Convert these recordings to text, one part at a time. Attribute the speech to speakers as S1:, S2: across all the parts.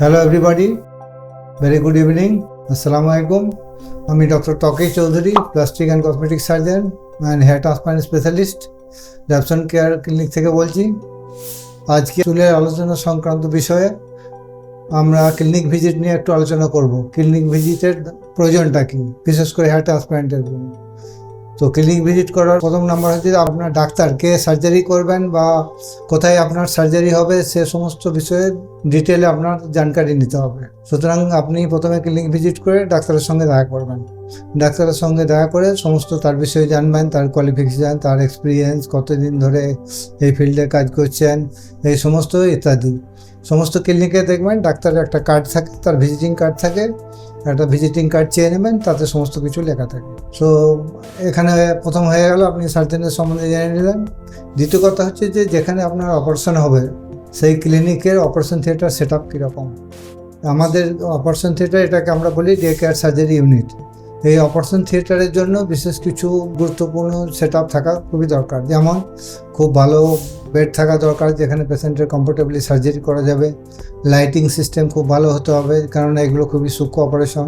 S1: Hello everybody very good evening আসসালামু আলাইকুম আমি doctor Takesh Chowdhury plastic and cosmetic surgeon and hair transplant specialist Rapson care clinic থেকে বলছি। আজকে চুলের আলোচনা সংক্রান্ত বিষয়ে আমরা ক্লিনিক ভিজিট নিয়ে একটু আলোচনা করব। ক্লিনিক ভিজিটের প্রয়োজনটা কী? বিশেষ করে হেয়ার ট্রান্সপ্লান্টের জন্য। তো ক্লিনিক ভিজিট করার প্রথম নাম্বার হচ্ছে আপনার ডাক্তার কে সার্জারি করবেন বা কোথায় আপনার সার্জারি হবে সে সমস্ত বিষয়ে ডিটেলে আপনার জানকারি নিতে হবে। সুতরাং আপনি প্রথমে ক্লিনিক ভিজিট করে ডাক্তারের সঙ্গে দেখা করবেন। ডাক্তারের সঙ্গে দেখা করে সমস্ত তার বিষয়ে জানবেন, তার কোয়ালিফিকেশান তার এক্সপিরিয়েন্স কতদিন ধরে এই ফিল্ডে কাজ করছেন, এই সমস্ত ইত্যাদি। সমস্ত ক্লিনিকে দেখবেন ডাক্তারের একটা কার্ড থাকে, তার ভিজিটিং কার্ড থাকে, একটা ভিজিটিং কার্ড চেয়ে নেবেন, তাতে সমস্ত কিছু লেখা থাকে। সো এখানে প্রথম হয়ে গেল, আপনি সার্জেনের সম্বন্ধে জেনে নিলেন। দ্বিতীয় কথা হচ্ছে যে, যেখানে আপনার অপারেশন হবে, সেই ক্লিনিকের অপারেশন থিয়েটার সেট আপ কীরকম? আমাদের অপারেশন থিয়েটার এটাকে আমরা বলি ডে কেয়ার সার্জারি ইউনিট এই অপারেশন থিয়েটারের জন্য বিশেষ কিছু গুরুত্বপূর্ণ সেট থাকা খুবই দরকার। যেমন খুব ভালো বেড থাকা দরকার, যেখানে পেশেন্টের কমফোর্টেবলি সার্জারি করা যাবে। লাইটিং সিস্টেম খুব ভালো হতে হবে, কারণ এগুলো খুবই সূক্ষ্ম অপারেশন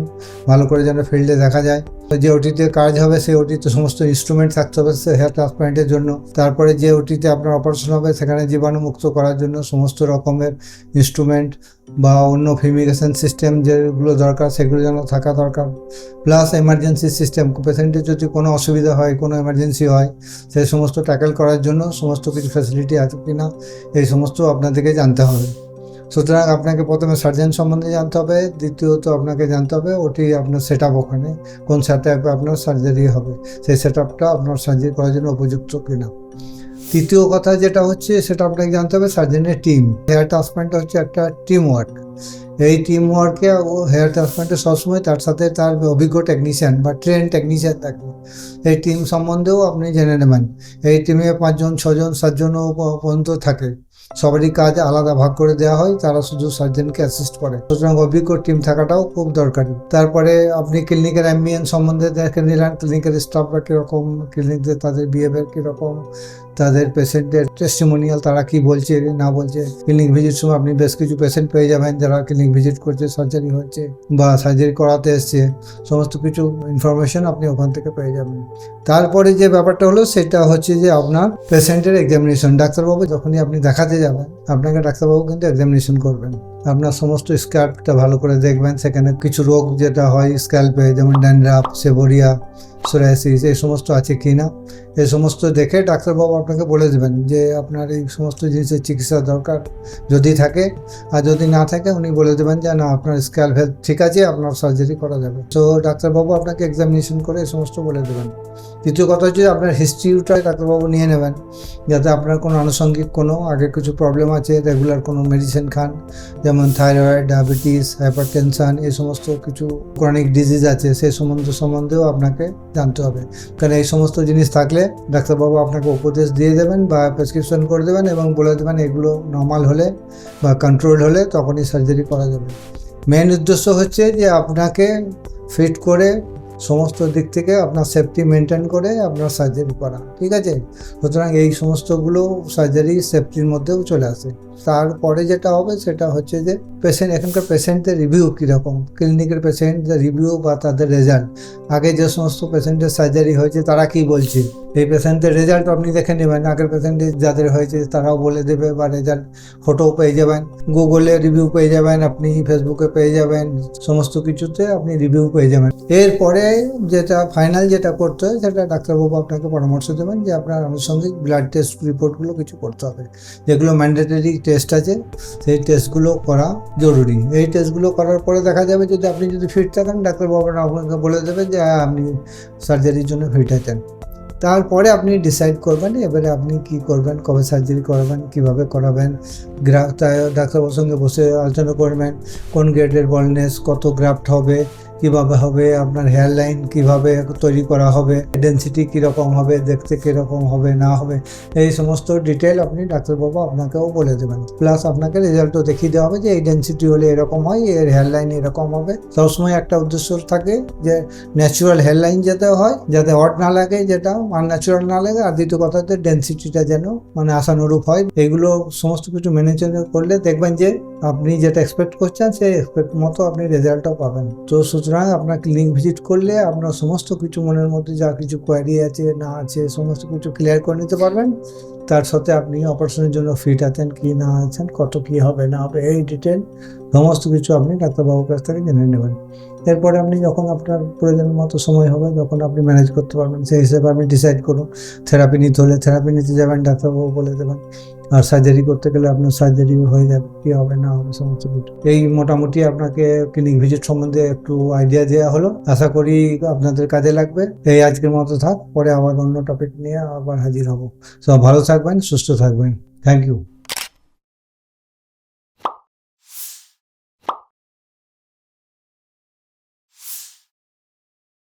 S1: ভালো করে যেন ফিল্ডে দেখা যায়। যে ওটিতে কাজ হবে, সেই ওটিতে সমস্ত ইনস্ট্রুমেন্ট থাকতে হবে, সে হেয়ার ট্রান্সপ্লান্টের জন্য। তারপরে যে ওটিতে আপনার অপারেশন হবে, সেখানে জীবাণুমুক্ত করার জন্য সমস্ত রকমের ইনস্ট্রুমেন্ট বা অন্য ফিউমিগেশন সিস্টেম যেগুলো দরকার, সেগুলো যেন থাকা দরকার। প্লাস এমার্জেন্সি সিস্টেম পেশেন্টের যদি কোনো অসুবিধা হয়, কোনো এমার্জেন্সি হয় সেই সমস্ত ট্যাকেল করার জন্য সমস্ত কিছু ফ্যাসিলিটি আছে কি না এই সমস্ত আপনাদেরকে জানতে হবে। সুতরাং আপনাকে প্রথমে সার্জেন সম্বন্ধে জানতে হবে, দ্বিতীয়ত আপনাকে জানতে হবে ওটি আপনার সেট আপ ওখানে, কোন সেট আপে আপনার সার্জারি হবে, সেই সেট আপটা আপনার সার্জারি করার জন্য উপযুক্ত কিনা। তৃতীয় কথা যেটা হচ্ছে, সেটা আপনাকে জানতে হবে সার্জেনের টিম হেয়ার ট্রান্সপ্লান্ট হচ্ছে একটা টিম ওয়ার্ক এই টিম ওয়ার্কে ও হেয়ার ট্রান্সপ্লান্টে সবসময় তার সাথে তার অভিজ্ঞ টেকনিশিয়ান বা ট্রেন টেকনিশিয়ান থাকবে এই টিম সম্বন্ধেও আপনি জেনে নেবেন। এই টিমে পাঁচজন, ছজন সাতজনও পর্যন্ত থাকে। সবারই কাজ আলাদা ভাগ করে দেওয়া হয়, তারা শুধু সার্জনকে অ্যাসিস্ট করে। সুতরাং অভিজ্ঞ টিম থাকাটাও খুব দরকারি। তারপরে আপনি ক্লিনিকের অ্যাম্বিয়েন্স সম্বন্ধে দেখে নিলেন ক্লিনিকের স্টাফরা কীরকম ক্লিনিকদের তাদের বিহেভিয়ার কীরকম, তাদের পেশেন্টের টেস্টিমোনিয়াল তারা কি বলছে, না বলছে। ক্লিনিক ভিজিট সময় আপনি বেশ কিছু পেশেন্ট পেয়ে যাবেন যারা ক্লিনিক ভিজিট করছে সার্জারি হচ্ছে বা সার্জারি করাতে এসছে। সমস্ত কিছু ইনফরমেশন আপনি ওখান থেকে পেয়ে যাবেন। তারপরে যে ব্যাপারটা হলো, সেটা হচ্ছে যে আপনার পেশেন্টের এক্সামিনেশন ডাক্তারবাবু, যখনই আপনি দেখাতে যাবেন আপনাকে ডাক্তারবাবু কিন্তু এক্সামিনেশন করবেন। আপনার সমস্ত স্ক্যাল্পটা ভালো করে দেখবেন। সেখানে কিছু রোগ যেটা হয়, স্ক্যাল্পে, যেমন ড্যান্ড্রাফ, সেবোরিয়া সোরাইসিস এই সমস্ত আছে কি না? এই সমস্ত দেখে ডাক্তারবাবু আপনাকে বলে দেবেন যে আপনার এই সমস্ত জিনিসের চিকিৎসা দরকার যদি থাকে। আর যদি না থাকে, উনি বলে দেবেন যে, না, আপনার স্ক্যাল্প হেলথ ঠিক আছে, আপনার সার্জারি করা যাবে। তো ডাক্তারবাবু আপনাকে এক্সামিনেশন করে এই সমস্ত বলে দেবেন। দ্বিতীয় কথা হচ্ছে আপনার হিস্ট্রিটা ডাক্তারবাবু নিয়ে নেবেন। যাতে আপনার কোনো আনুষঙ্গিক কোনো, আগে কিছু প্রবলেম আছে রেগুলার কোনো মেডিসিন খান। যেমন থাইরয়েড ডায়াবেটিস হাইপার টেনশন এই সমস্ত কিছু ক্রনিক ডিজিজ আছে সেই সম্বন্ধে সম্বন্ধেও আপনাকে জানতে হবে। কারণ এই সমস্ত জিনিস থাকলে ডাক্তারবাবু আপনাকে উপদেশ দিয়ে দেবেন বা প্রেসক্রিপশন করে দেবেন এবং বলে দেবেন এগুলো নর্মাল হলে বা কন্ট্রোল হলে তখনই সার্জারি করা যাবে। মেন উদ্দেশ্য হচ্ছে যে আপনাকে ফিট করে সমস্ত দিক থেকে আপনার সেফটি মেনটেন করে আপনার সার্জারি করা, ঠিক আছে? সুতরাং এই সমস্তগুলো সার্জারি সেফটির মধ্যেও চলে আসে। তারপরে যেটা হবে সেটা হচ্ছে যে পেশেন্ট এখানকার পেশেন্টের রিভিউ কীরকম? ক্লিনিকের পেশেন্টদের রিভিউ বা তাদের রেজাল্ট আগে যে সমস্ত পেশেন্টের সার্জারি হয়েছে, তারা কি বলছে? এই পেশেন্টের রেজাল্ট আপনি দেখে নেবেন। আগের পেশেন্টের যাদের হয়েছে, তারাও বলে দেবে বা রেজাল্ট ফটো পেয়ে যাবেন। গুগলে রিভিউ পেয়ে যাবেন আপনি ফেসবুকে পেয়ে যাবেন। সমস্ত কিছুতে আপনি রিভিউ পেয়ে যাবেন। এরপরে যেটা ফাইনাল যেটা করতে হয় সেটা ডাক্তারবাবু আপনাকে পরামর্শ দেবেন যে আপনার আনুষঙ্গিক ব্লাড টেস্ট রিপোর্টগুলো কিছু করতে হবে। যেগুলো ম্যান্ডেটরি টেস্ট আছে সেই টেস্টগুলো করা জরুরি। এই টেস্টগুলো করার পরে দেখা যাবে যদি আপনি যদি ফিট থাকেন ডাক্তারবাবু আপনাকে বলে দেবেন যে হ্যাঁ, আপনি সার্জারির জন্য ফিট আছেন। তারপরে আপনি ডিসাইড করবেন এবারে আপনি কি করবেন কবে সার্জারি করাবেন কীভাবে করাবেন গ্রাফ ডাক্তারবাবুর সঙ্গে বসে আলোচনা করবেন কোন গ্রেডের বলনেস কত গ্রাফট হবে কীভাবে হবে, আপনার হেয়ার লাইন কীভাবে তৈরি করা হবে ডেন্সিটি কীরকম হবে, দেখতে কীরকম হবে, না হবে, এই সমস্ত ডিটেল আপনি ডাক্তারবাবু আপনাকেও বলে দেবেন। প্লাস আপনাকে রেজাল্টও দেখিয়ে দেওয়া হবে যে এই ডেন্সিটি হলে এরকম হয়, এর হেয়ার লাইন এরকম হবে। সবসময় একটা উদ্দেশ্য থাকে যে ন্যাচুরাল হেয়ার লাইন যাতে হয়, যাতে অড না লাগে যেটা আনন্যাচুরাল না লাগে, আর দ্বিতীয় কথা হচ্ছে ডেন্সিটিটা যেন মানে আশানুরূপ হয়। এগুলো সমস্ত কিছু মেনে করলে দেখবেন যে আপনি যেটা এক্সপেক্ট করছেন, সেই এক্সপেক্ট মতো আপনি রেজাল্টও পাবেন। তো সুতরাং আপনার লিঙ্ক ভিজিট করলে আপনার সমস্ত কিছু মনের মধ্যে যা কিছু কোয়ারি আছে, না আছে, সমস্ত কিছু ক্লিয়ার করে নিতে পারবেন। তার সাথে আপনি অপারেশনের জন্য ফিট আছেন কি না আছেন, কত কি হবে, না হবে, এই ডিটেল সমস্ত কিছু আপনি ডাক্তারবাবুর কাছ থেকে জেনে নেবেন। এরপরে আপনি যখন আপনার প্রয়োজন মতো সময় হবে, যখন আপনি ম্যানেজ করতে পারবেন, সেই হিসেবে আপনি ডিসাইড করুন। থেরাপি নিতে হলে থেরাপি নিতে যাবেন, ডাক্তারবাবু বলে দেবেন। আর সার্জারি করতে গেলে আপনার সার্জারি হয়ে যাবে, কি হবে না হবে, সমস্ত কিছু। এই মোটামুটি আপনাকে ক্লিনিক ভিজিট সম্বন্ধে একটু আইডিয়া দেওয়া হলো। আশা করি আপনাদের কাজে লাগবে। এই আজকের মতো থাক, পরে আবার অন্য টপিক নিয়ে আবার হাজির হব। সব ভালো থাকবেন, সুস্থ থাকবেন। Thank you